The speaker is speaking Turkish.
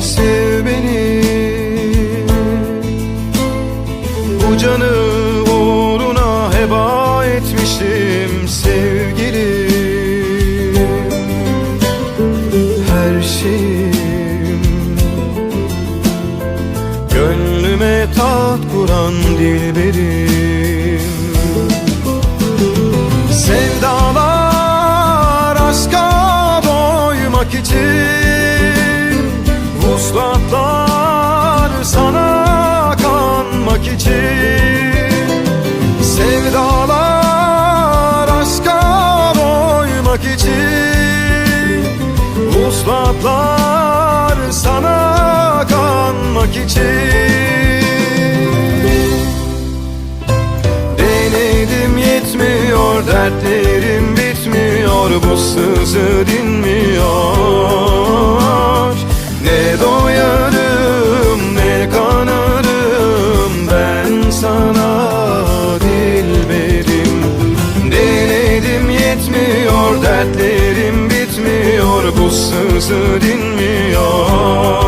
sev beni? Bu canı uğruna heba etmişim sevgilim Her şeyim. Gönlüme tat kuran dilberim. Sevdalar aşka doymak için Vuslatlar sana kanmak için. Sevdalar aşka doymak için. Vuslatlar sana kanmak için. Denedim yetmiyor dertlerim bitmiyor Bu sızı dinmiyor dertlerim bitmiyor Bu sızı dinmiyor.